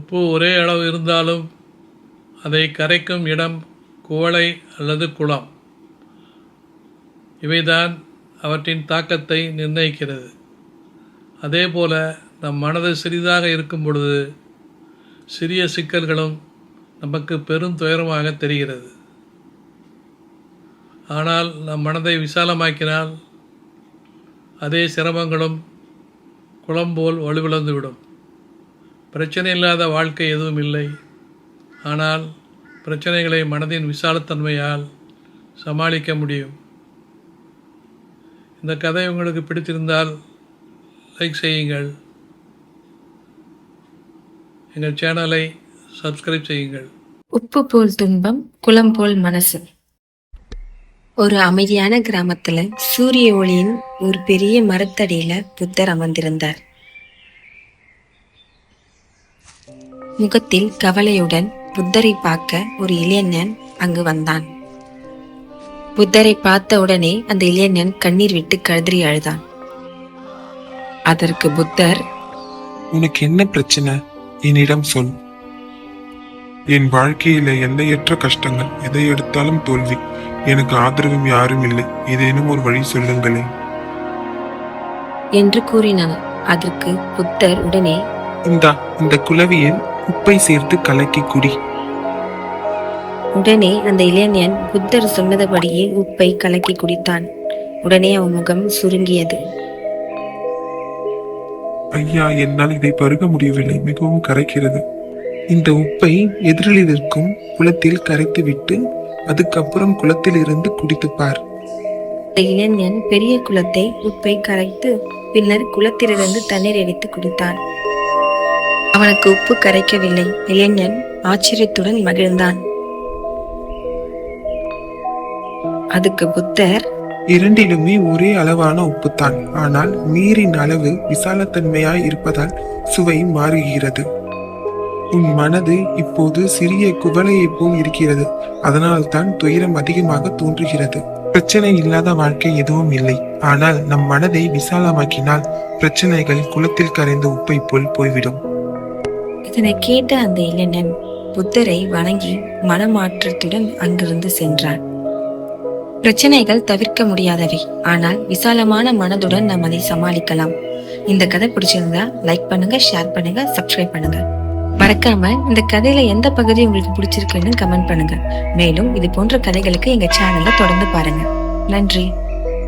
உப்பு ஒரே அளவு இருந்தாலும் அதை கரைக்கும் இடம் குவளை அல்லது குளம். இவைதான் அவற்றின் தாக்கத்தை நிர்ணயிக்கிறது. அதேபோல நம் மனது சிறிதாக இருக்கும் பொழுது சிறிய சிக்கல்களும் நமக்கு பெரும் துயரமாக தெரிகிறது. ஆனால் நம் மனதை விசாலமாக்கினால் அதே சிரமங்களும் குளம் போல் வலுவிழந்துவிடும். பிரச்சனை இல்லாத வாழ்க்கை எதுவும் இல்லை. ஆனால் பிரச்சனைகளை மனதின் விசாலத்தன்மையால் சமாளிக்க முடியும். இந்த கதை உங்களுக்கு பிடித்திருந்தால் லைக் செய்யுங்கள். எங்கள் சேனலை சப்ஸ்கிரைப் செய்யுங்கள். உப்பு போல் துன்பம் குளம் போல் மனசு. ஒரு அமைதியான கிராமத்துல சூரிய ஒளியின் ஒரு பெரிய மரத்தடியில புத்தர் அமர்ந்திருந்தார். முகத்தில் கவலையுடன் புத்தரை பார்க்க ஒரு இளைஞன் அங்கு வந்தான். புத்தரை பார்த்த உடனே அந்த இளைஞன் கண்ணீர் விட்டு கழுதறி அழுதான். அதற்கு புத்தர் உனக்கு என்ன பிரச்சனை? என்னிடம் சொல். என் வாழ்க்கையில எல்லையற்ற கஷ்டங்கள் எதை எடுத்தாலும் தோல்வி. எனக்கு ஆதரவும் யாரும் இல்லை. ஏதேனும் ஒரு வழி சொல்லுங்களேன். என்று கூறினான். அதற்கு புத்தர் உடனே இந்தா இந்த குளவியில் உப்பை சேர்த்து கலக்கி குடி. உடனே அந்த இளைஞன் புத்தர் சொன்னதபடியே உப்பை கலக்கி குடித்தான். உடனே அவன் முகம் சுருங்கியது. ஐயா என்னால் இதை பருக முடியவில்லை. மிகவும் கரைக்கிறது. இந்த உப்பை எதிரில் இருக்கும் குளத்தில் கரைத்து விட்டு அதுக்கப்புறம் குளத்தில் இருந்து குடித்து பார் அந்த இளைஞன் பெரிய குளத்தை உப்பை கரைத்து பின்னர் குளத்திலிருந்து தண்ணீர் எடுத்து குடித்தான். அவனுக்கு உப்பு கரைக்கவில்லை. இளைஞன் ஆச்சரியத்துடன் மகிழ்ந்தான். அதுக்கு புத்தர் இரண்டிலுமே ஒரே அளவான உப்புத்தான். ஆனால் நீரின் அளவு விசாலத்தன்மையாய் இருப்பதால் சுவை மாறுகிறது. உன் மனது இப்போது சிறிய குவளையைப் போல் இருக்கிறது. அதனால் தான் துயரம் அதிகமாக தோன்றுகிறது. பிரச்சனை இல்லாத வாழ்க்கை எதுவும் இல்லை. ஆனால் நம் மனதை விசாலமாக்கினால் பிரச்சனைகள் குளத்தில் கரைந்த உப்பை போல் போய்விடும். இதனை கேட்ட அந்த இளைஞன் புத்தரை வணங்கி மனமாற்றத்துடன் அங்கிருந்து சென்றான். பிரச்சனைகள் தவிர்க்க முடியாதவை. ஆனால் விசாலமான மனதுடன் நாம் அதை சமாளிக்கலாம். இந்த கதை பிடிச்சிருந்தா லைக் பண்ணுங்க ஷேர் பண்ணுங்க சப்ஸ்கிரைப் பண்ணுங்க. மறக்காம இந்த கதையில எந்த பகுதி உங்களுக்கு பிடிச்சிருக்குன்னு கமெண்ட் பண்ணுங்க. மேலும் இது போன்ற கதைகளுக்கு எங்க சேனலை தொடர்ந்து பாருங்க. நன்றி.